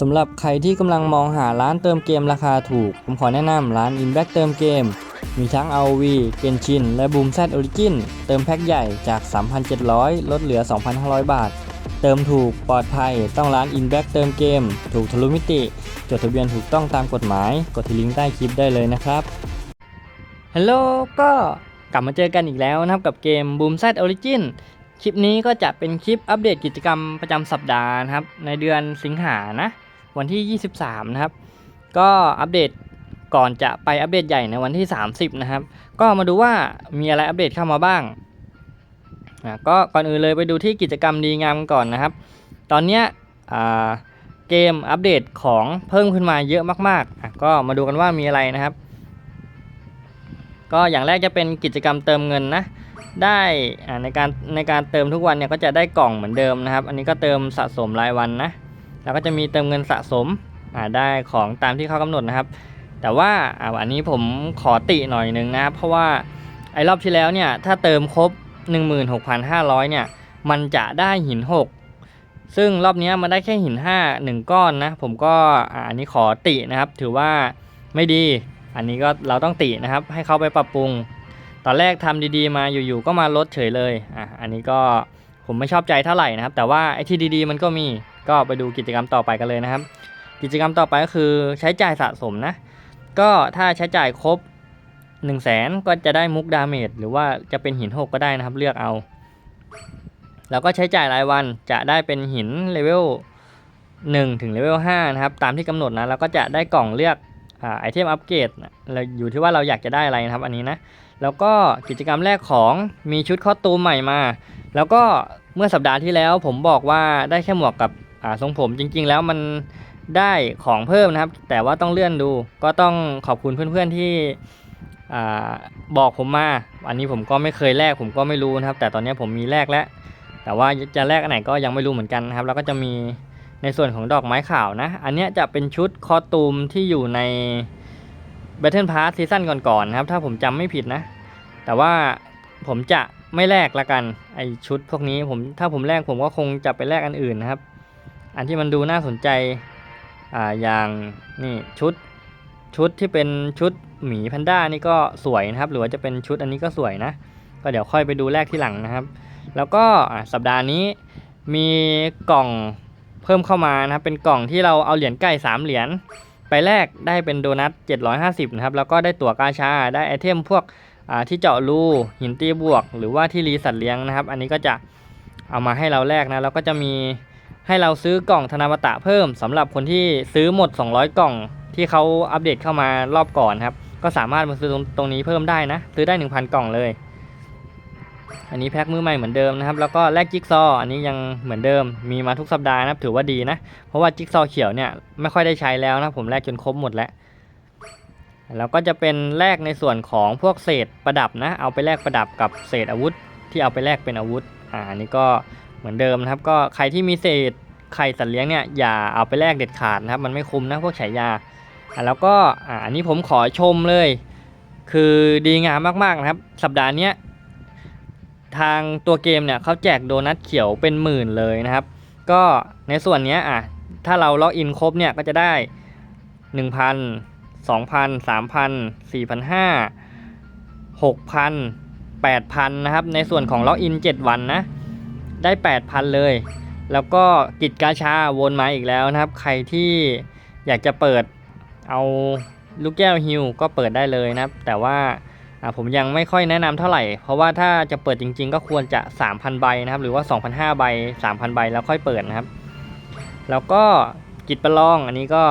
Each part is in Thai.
สำหรับใครที่กำลังมองหาร้านเติมเกมราคาถูก ผมขอแนะนำร้าน Inback เติมเกม มีทั้ง ROV Genshin และ Boom Z Origin เติมแพ็คใหญ่จาก 3,700 ลดเหลือ 2,500 บาท เติมถูกปลอดภัยต้องร้าน Inback เติมเกม ถูกทะลุมิติ จดทะเบียนถูกต้องตามกฎหมาย กดที่ลิงก์ใต้คลิปได้เลยนะครับฮัลโหลก็กลับมาเจอกันอีกแล้วนะครับกับเกม Boom Z Origin คลิปนี้ก็จะเป็นคลิปอัปเดตกิจกรรมประจำสัปดาห์นะครับ ในเดือนสิงหานะ วันที่ 23 นะครับ ก็อัปเดตก่อนจะไปอัปเดตใหญ่ในวันที่ 30 นะครับ ก็มาดูว่ามีอะไรอัปเดตเข้ามาบ้างอะก็ก่อนอื่นเลยไปดูที่กิจกรรมดีงามก่อนนะครับ ตอนนี้เกมอัปเดตของเพิ่มขึ้นมาเยอะมากๆ ก็มาดูกันว่ามีอะไรนะครับ ก็อย่างแรกจะเป็นกิจกรรมเติมเงินนะ ได้ในการในการเติมทุกวันเนี่ยก็จะได้กล่องเหมือนเดิมนะครับ อันนี้ก็เติมสะสมรายวันนะ แล้วก็จะมีเติมเงินสะสมได้ของตามที่เขากำหนดนะครับ แต่ว่าอันนี้ผมขอติหน่อยหนึ่งนะครับเพราะว่าไอ้รอบที่แล้วเนี่ยถ้าเติมครบ 16,500เนี่ยมันจะได้หิน 6 ซึ่งรอบนี้มันได้แค่หิน 5 1 ก้อนนะ ผมก็อันนี้ขอตินะครับ ถือว่าไม่ดี อันนี้ก็เราต้องตินะครับ ให้เขาไปปรับปรุง ตอนแรกทำดีๆ มาอยู่ๆก็มาลดเฉยเลยอะอันนี้ก็ผมไม่ชอบใจเท่าไหร่นะครับ แต่ว่าไอ้ที่ดีๆ มันก็มี ก็ไปดูกิจกรรมต่อไปกันเลยนะครับ กิจกรรมต่อไปก็คือใช้จ่ายสะสมนะ ก็ถ้าใช้จ่ายครบ1 0 0 0 0แสนก็จะได้มุกดาเมจหรือว่าจะเป็นหิน 6 ก็ได้นะครับ เลือกเอา แล้วก็ใช้จ่ายรายวันจะได้เป็นหินเลเวล1ถึงเลเวล5นะครับ ตามที่กำหนดนะแล้วก็จะได้กล่องเลือกอไอเทมอัปเกรดเราอยู่ที่ว่าเราอยากจะได้อะไรนะครับอันนี้นะ แล้วก็กิจกรรมแรกของมีชุดคอสตูมใหม่มา แล้วก็เมื่อสัปดาห์ที่แล้วผมบอกว่าได้แค่หมวกกับ ทรงผมจริงๆ แล้วมันได้ของเพิ่มนะครับ แต่ว่าต้องเลื่อนดูก็ต้องขอบคุณเพื่อนๆที่อ่าบอกผมมา อันนี้ผมก็ไม่เคยแลกผมก็ไม่รู้นะครับ แต่ตอนนี้ผมมีแลกแล้ว แต่ว่าจะแลกอันไหนก็ยังไม่รู้เหมือนกันนะครับ แล้วก็จะมีในส่วนของดอกไม้ขาวนะ อันนี้จะเป็นชุดคอตูมที่อยู่ใน Battle Pass ซีซั่นก่อนๆนะครับ ถ้าผมจำไม่ผิดนะ แต่ว่าผมจะไม่แลกละกันไอชุดพวกนี้ผมถ้าผมแลกผมก็คงจะไปแลกอันอื่นนะครับ อันที่มันดูน่าสนใจอ่าอย่างนี่ชุดชุดที่เป็นชุดหมีแพนด้านี่ก็สวยนะครับหรือว่าจะเป็นชุดอันนี้ก็สวยนะ ก็เดี๋ยวค่อยไปดูแลกที่หลังนะครับ แล้วก็สัปดาห์นี้มีกล่องเพิ่มเข้ามานะครับ เป็นกล่องที่เราเอาเหรียญไก่3เหรียญไปแลกได้เป็นโดนัท750นะครับแล้วก็ได้ตั๋วกาชาได้ไอเทมพวกที่เจาะรูหินตีบวก หรือว่าที่รีสัตว์เลี้ยงนะครับ อันนี้ก็จะเอามาให้เราแลกนะแล้วก็จะมี ให้เราซื้อกล่องธนบัตะเพิ่มสำหรับคนที่ซื้อหมด 200 กล่องที่เขาอัปเดตเข้ามารอบก่อนครับ ก็สามารถมาซื้อตรงตรงนี้เพิ่มได้นะ ซื้อได้ 1,000 กล่องเลย อันนี้แพ็คมือใหม่เหมือนเดิมนะครับ แล้วก็แลกจิ๊กซออันนี้ยังเหมือนเดิม มีมาทุกสัปดาห์นะถือว่าดีนะ เพราะว่าจิ๊กซอว์เขียวเนี่ยไม่ค่อยได้ใช้แล้วนะ ผมแลกจนครบหมดแล้วแล้วก็จะเป็นแลกในส่วนของพวกเศษประดับนะ เอาไปแลกประดับกับเศษอาวุธ ที่เอาไปแลกเป็นอาวุธ อ่าอันนี้ก็ เหมือนเดิมนะครับ ก็ใครที่มีเศษไข่สัตว์เลี้ยงเนี่ยอย่าเอาไปแลกเด็ดขาดนะครับ มันไม่คุ้มนะพวกฉายาอ่าแล้วก็อันนี้ผมขอชมเลย คือดีงามมากๆนะครับ สัปดาห์นี้ทางตัวเกมเนี่ยเขาแจกโดนัทเขียวเป็นหมื่นเลยนะครับ ก็ในส่วนนี้อะถ้าเราล็อกอินครบเนี่ยก็จะได้ 1,000สองพันสามพันสี่พันห้าหกพันแปดพันนะครับ ในส่วนของล็อกอินเจ็ดวันนะ ได้แปดพันเลย แล้วก็กิจกาชาวนมาอีกแล้วนะครับ ใครที่อยากจะเปิดเอาลูกแก้วฮิวก็เปิดได้เลยนะครับ แต่ว่าผมยังไม่ค่อยแนะนำเท่าไหร่ เพราะว่าถ้าจะเปิดจริง ๆ ก็ควรจะ 3,000 ใบนะครับ หรือว่า 2,500 ใบ 3,000 ใบแล้วค่อยเปิดนะครับ แล้วก็กิจประลองอันนี้ก็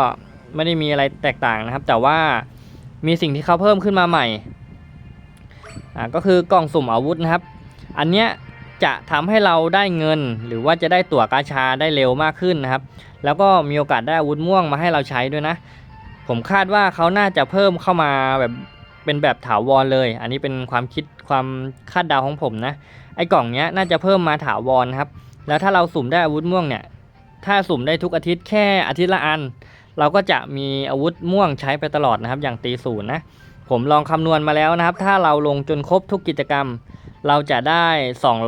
ไม่ได้มีอะไรแตกต่างนะครับ แต่ว่ามีสิ่งที่เขาเพิ่มขึ้นมาใหม่ก็คือกล่องสุ่มอาวุธนะครับ อันเนี้ย จะทำให้เราได้เงิน หรือว่าจะได้ตั๋วกาชาได้เร็วมากขึ้นนะครับ แล้วก็มีโอกาสได้อาวุธม่วงมาให้เราใช้ด้วยนะ ผมคาดว่าเขาน่าจะเพิ่มเข้ามาแบบเป็นแบบถาวรเลย อันนี้เป็นความคิดความคาดเดาของผมนะ ไอ้กล่องเนี้ยน่าจะเพิ่มมาถาวรนะครับ แล้วถ้าเราสุ่มได้อาวุธม่วงเนี่ย ถ้าสุ่มได้ทุกอาทิตย์แค่อาทิตย์ละอัน เราก็จะมีอาวุธม่วงใช้ไปตลอดนะครับ อย่างตีศูนย์นะ ผมลองคำนวณมาแล้วนะครับ ถ้าเราลงจนครบทุกกิจกรรม เราจะได้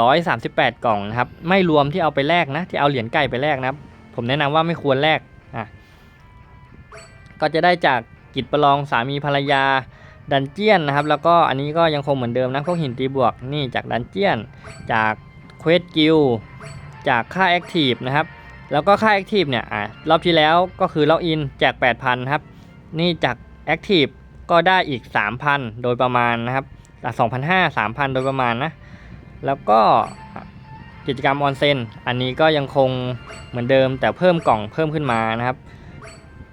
238 กล่องนะครับ ไม่รวมที่เอาไปแลกนะ ที่เอาเหรียญไก่ไปแลกนะครับ ผมแนะนำว่าไม่ควรแลกอะก็จะได้จากกิจประลองสามีภรรยาดันเจียนนะครับ แล้วก็อันนี้ก็ยังคงเหมือนเดิมนะพวกหินตีบวกนี่จากดันเจียน จากเควสกิลจากค่าแอคทีฟนะครับ แล้วก็ค่าแอคทีฟเนี่ยอ่ารอบที่แล้วก็คือล็อกอินแจก 8,000 ครับ นี่จากแอคทีฟก็ได้อีก 3,000 โดยประมาณนะครับ สอะ2,500 3,000โดยประมาณนะ แล้วก็กิจกรรมออนเซนอันนี้ก็ยังคงเหมือนเดิมแต่เพิ่มกล่องเพิ่มขึ้นมานะครับ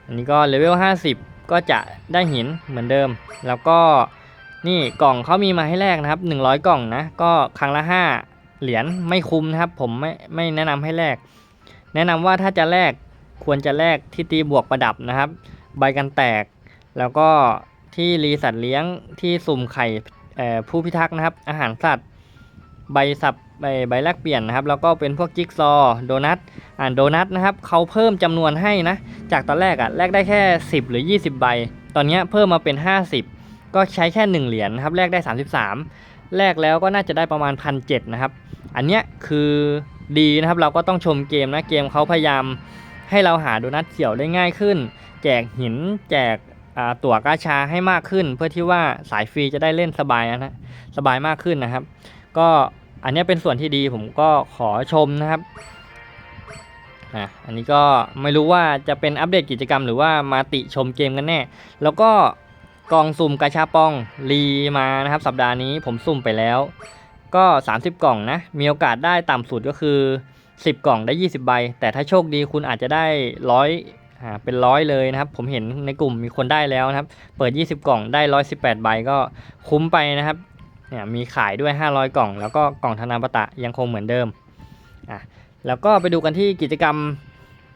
อันนี้ก็เลเวล50 ก็จะได้หินเหมือนเดิม แล้วก็นี่กล่องเขามีมาให้แลกนะครับ 100 กล่องนะ ก็ครั้งละ 5 เหรียญไม่คุ้มนะครับ ผมไม่ไม่แนะนำให้แลกแนะนำว่าถ้าจะแลกควรจะแลกที่ตีบวกประดับนะครับ ใบกันแตก แล้วก็ที่รีสัตว์เลี้ยงที่สุ่มไข่ ผู้พิทักษ์นะครับ อาหารสัตว์ใบสับใบใบแลกเปลี่ยนนะครับ แล้วก็เป็นพวกจิ๊กซอว์โดนัทอ่านโดนัทนะครับเขาเพิ่มจำนวนให้นะ จากตอนแรกอะแลกได้แค่ 10 หรือ 20 ใบ ตอนนี้เพิ่มมาเป็น 50 ก็ใช้แค่ 1 เหรียญนะครับแลกได้ 33แลกแล้วก็น่าจะได้ประมาณ1,700นะครับ อันเนี้ยคือดีนะครับเราก็ต้องชมเกมนะเกมเขาพยายามให้เราหาโดนัทเขียวได้ง่ายขึ้น แจกหินแจก ตั๋วกาชาให้มากขึ้น เพื่อที่ว่าสายฟรีจะได้เล่นสบายนะสบายมากขึ้นนะครับ ก็อันนี้เป็นส่วนที่ดีผมก็ขอชมนะครับอะอันนี้ก็ไม่รู้ว่าจะเป็นอัปเดตกิจกรรมหรือว่ามาติชมเกมกันแน่ แล้วก็กล่องสุ่มกาชาปองรีมานะครับ สัปดาห์นี้ผมสุ่มไปแล้ว ก็ 30 กล่องนะ มีโอกาสได้ต่ำสุดก็คือ 10 กล่องได้ 20 ใบ แต่ถ้าโชคดีคุณอาจจะได้ร้ อ่าเป็นร้อยเลยนะครับ ผมเห็นในกลุ่มมีคนได้แล้วนะครับ เปิด 20 กล่องได้ 118 ใบก็คุ้มไปนะครับเนี่ยมีขายด้วย 500 กล่อง แล้วก็กล่องธนาปตะยังคงเหมือนเดิมอะแล้วก็ไปดูกันที่กิจกรรม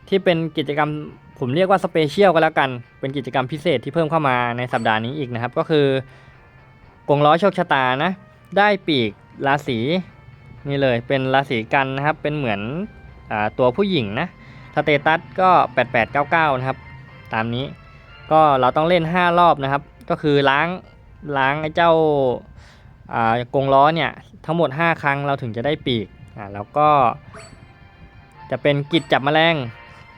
ที่เป็นกิจกรรมผมเรียกว่าสเปเชียลก็แล้วกัน เป็นกิจกรรมพิเศษที่เพิ่มเข้ามาในสัปดาห์นี้อีกนะครับ ก็คือกงล้อโชคชะตานะ ได้ปีกราศีนี่เลยเป็นราศีกันนะครับ เป็นเหมือนอตัวผู้หญิงนะ สเตตัสก็ 8899 นะครับ ตามนี้ก็เราต้องเล่น 5 รอบนะครับ ก็คือล้างล้างไอ้เจ้าอ่ากงล้อเนี่ยทั้งหมด 5 ครั้งเราถึงจะได้ปีกอ่าแล้วก็ จะเป็นกิจจับแมลง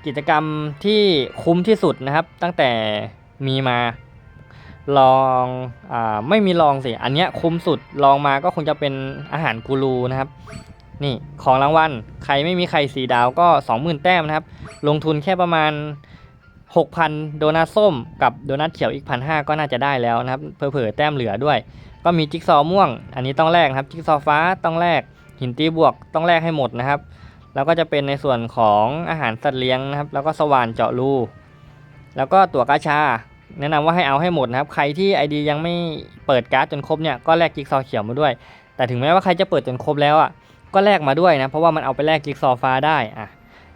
กิจกรรมที่คุ้มที่สุดนะครับ ตั้งแต่มีมาลองอ่าไม่มีลองสิ อันเนี้ยคุ้มสุดลองมาก็คงจะเป็นอาหารกูรูนะครับ นี่ของรางวัลใครไม่มีไข่สีดาวก็ 20,000 แต้มนะครับ ลงทุนแค่ประมาณ 6,000 โดนัทส้มกับโดนัทเขียวอีก1,500ก็น่าจะได้แล้วนะครับเผลอๆแต้มเหลือด้วย ก็มีจิ๊กซอม่วง อันนี้ต้องแลกครับจิ๊กซอฟ้าต้องแลกหินตีบวกต้องแลกให้หมดนะครับ แล้วก็จะเป็นในส่วนของอาหารสัตว์เลี้ยงนะครับ แล้วก็สว่านเจาะรูแล้วก็ตั๋วกาชา แนะนำว่าให้เอาให้หมดนะครับ ใครที่ ID ยังไม่เปิดการ์ดจนครบเนี่ยก็แลกจิ๊กซอเขียวมาด้วย แต่ถึงแม้ว่าใครจะเปิดจนครบแล้วอะ ก็แลกมาด้วยนะ เพราะว่ามันเอาไปแลกจิ๊กซอฟ้าได้อะ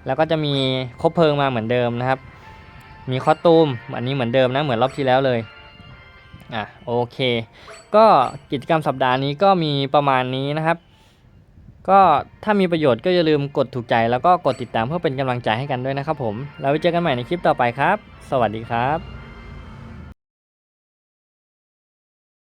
แล้วก็จะมีคบเพลิงมาเหมือนเดิมนะครับ มีคอสตูมอันนี้เหมือนเดิมนะเหมือนรอบที่แล้วเลยอะโอเค ก็กิจกรรมสัปดาห์นี้ก็มีประมาณนี้นะครับ ก็ถ้ามีประโยชน์ก็อย่าลืมกดถูกใจแล้วก็กดติดตามเพื่อเป็นกำลังใจให้กันด้วยนะครับผม แล้วไว้เจอกันใหม่ในคลิปต่อไปครับ สวัสดีครับ